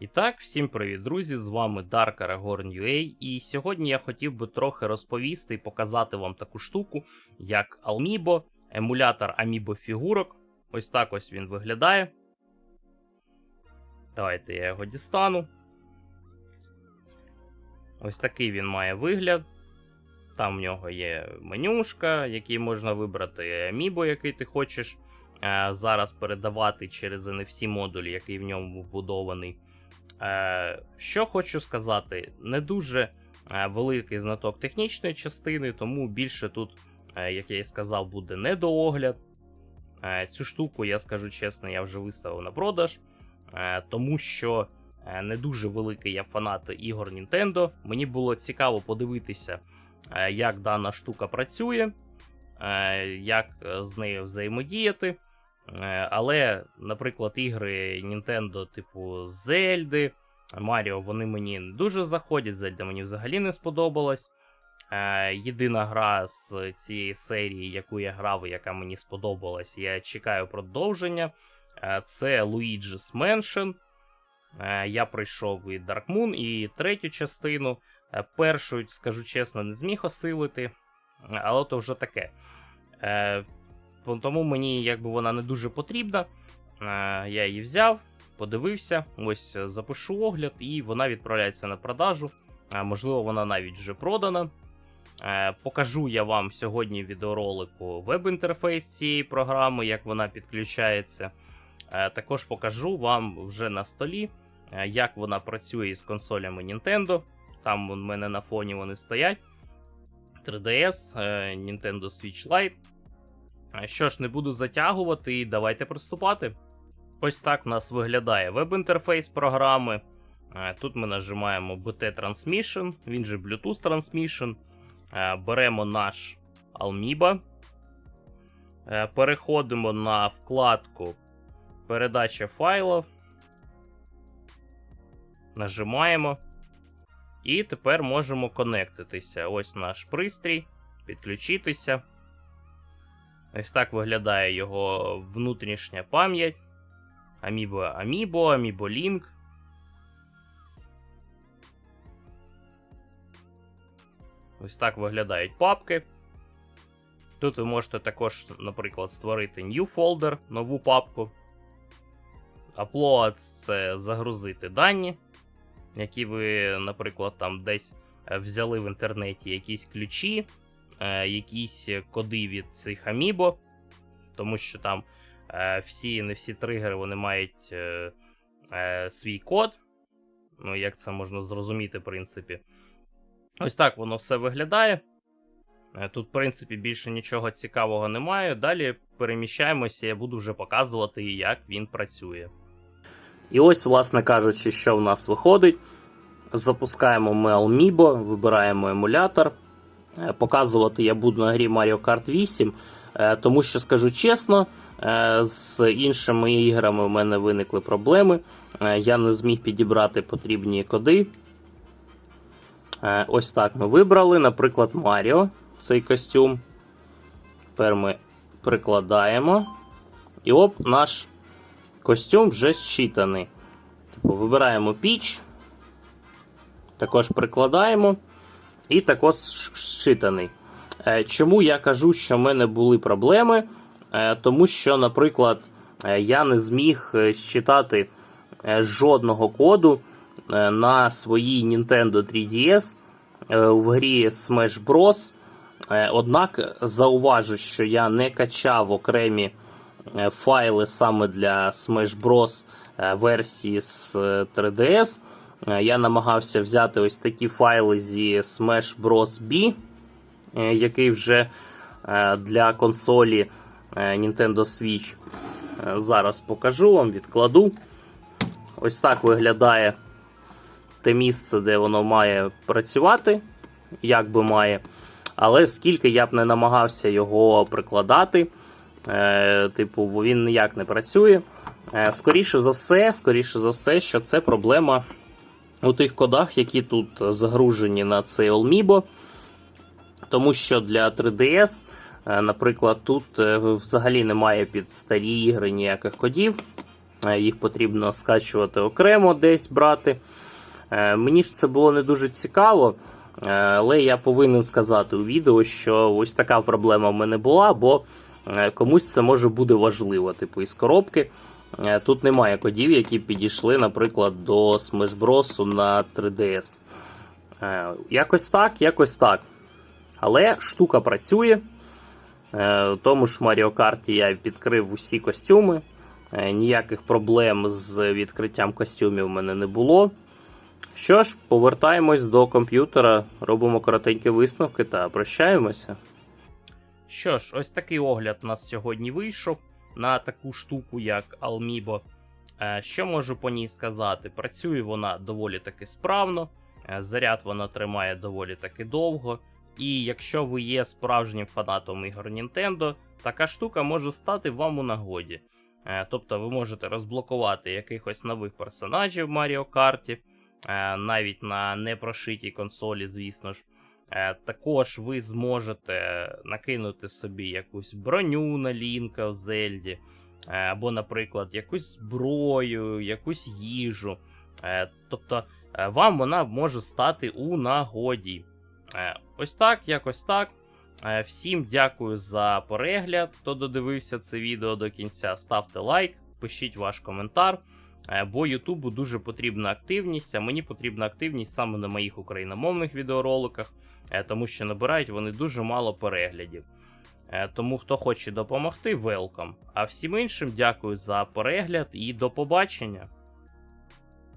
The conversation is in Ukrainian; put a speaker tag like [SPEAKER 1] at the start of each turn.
[SPEAKER 1] І так, всім привіт, друзі! З вами Dark Aragorn UA, і сьогодні я хотів би трохи розповісти і показати вам таку штуку, як Almibo, емулятор Amiibo фігурок. Ось так ось він виглядає. Давайте я його дістану. Ось такий він має вигляд. Там в нього є менюшка, який можна вибрати Amiibo, який ти хочеш е, зараз передавати через NFC модуль, який в ньому вбудований. Е, Що хочу сказати, не дуже е, великий знаток технічної частини, тому більше тут, е, як я і сказав, буде недоогляд. Цю штуку, я скажу чесно, я вже виставив на продаж, тому що не дуже великий я фанат ігор Nintendo. Мені було цікаво подивитися, як дана штука працює, як з нею взаємодіяти. Е, Але, наприклад, ігри Nintendo, типу Зельди, Маріо, вони мені не дуже заходять. Зельда мені взагалі не сподобалась. Е, Єдина гра з цієї серії, яку я грав, і яка мені сподобалась, я чекаю продовження. Е, Це Luigi's Mansion. Я пройшов і Dark Moon, і третю частину. Першу, скажу чесно, не зміг осилити, але то вже таке. Е, тому мені якби вона не дуже потрібна. Е, Я її взяв, подивився, ось е, запишу огляд, і вона відправляється на продажу. Е, Можливо, вона навіть вже продана. Покажу я вам сьогодні відеоролику веб-інтерфейс цієї програми, як вона підключається. Також покажу вам вже на столі, як вона працює із консолями Nintendo. Там у мене на фоні вони стоять. 3DS, е, Nintendo Switch Lite. А Що ж, не буду затягувати, і давайте приступати. Ось так у нас виглядає веб-інтерфейс програми. Е, Тут ми нажимаємо BT Transmission, він же Bluetooth Transmission. Е, Беремо наш Almiba. Е, Переходимо на вкладку Передача файлів. Нажимаємо. І тепер можемо конектитися. Ось наш пристрій, підключитися. Ось так виглядає його внутрішня пам'ять. Amiibo Amiibo, Amiibo Link. Ось так виглядають папки. Тут ви можете також, наприклад, створити new folder, нову папку. Upload це загрузити дані, які ви, наприклад, там десь е, взяли в інтернеті якісь ключі, е, якісь коди від цих Amiibo, тому що там е, всі не всі тригери вони мають е, е, свій код. Ну, як це можна зрозуміти, в принципі. Ось так воно все виглядає. Е, Тут, в принципі, більше нічого цікавого немає. Далі переміщаємося, я буду вже показувати, як він працює. І ось, власне кажучи, що в нас виходить. Запускаємо ми Almibo, вибираємо емулятор. Е, Показувати я буду на грі Mario Kart 8, е, тому що скажу чесно, е, з іншими іграми в мене виникли проблеми. Я не зміг підібрати потрібні коди. Ось так ми вибрали, наприклад, Маріо, цей костюм. Тепер ми прикладаємо. І оп, наш костюм вже зчитаний. Типу, вибираємо піч. Також прикладаємо. І також зчитаний. Е, Чому я кажу, що в мене були проблеми? Е, Тому що, наприклад, е, я не зміг считати е, жодного коду на своїй Nintendo 3DS е, в грі Smash Bros. Однак зауважу, що я не качав окремі файли саме для Smash Bros. версії з е, 3DS. Е, Я намагався взяти ось такі файли зі Smash Bros. B, е, який вже е, для консолі Nintendo Switch. Зараз покажу вам, відкладу. Ось так виглядає те місце, де воно має працювати, як би має. Але скільки я б не намагався його прикладати, е, типу, він ніяк не працює. Е, скоріше за все, скоріше за все, що це проблема у тих кодах, які тут загружені на цей Olmibo. Тому що для 3DS, е, наприклад, тут е, взагалі немає під старі ігри ніяких кодів. Е, Їх потрібно скачувати окремо десь брати. Мені ж це було не дуже цікаво, але я повинен сказати у відео, що ось така проблема в мене була, бо комусь це може буде важливо. Типу, із коробки тут немає кодів, які підійшли, наприклад, до Smash Bros. на 3DS. Е, Якось так, якось так. Але штука працює. Е, тому ж Mario Kart я відкрив усі костюми. Е, Ніяких проблем з відкриттям костюмів в мене не було. Що ж, повертаємось до комп'ютера, робимо коротенькі висновки та прощаємося. Що ж, ось такий огляд у нас сьогодні вийшов на таку штуку, як Almibo. Е, Що можу по ній сказати? Працює вона доволі таки справно, е, заряд вона тримає доволі таки довго. І якщо ви є справжнім фанатом ігор Nintendo, така штука може стати вам у нагоді. Е, Тобто ви можете розблокувати якихось нових персонажів в Kart, е, навіть на непрошитій консолі, звісно ж. Е, Також ви зможете накинути собі якусь броню на Лінка в Зельді, е, або, наприклад, якусь зброю, якусь їжу. Е, Тобто вам вона може стати у нагоді. Ось так, якось так. Всім дякую за перегляд. Хто додивився це відео до кінця, ставте лайк, пишіть ваш коментар. Е, Бо Ютубу дуже потрібна активність, а мені потрібна активність саме на моїх україномовних відеороликах, е, тому що набирають вони дуже мало переглядів. Е, Тому хто хоче допомогти, велкам. А всім іншим дякую за перегляд і до побачення.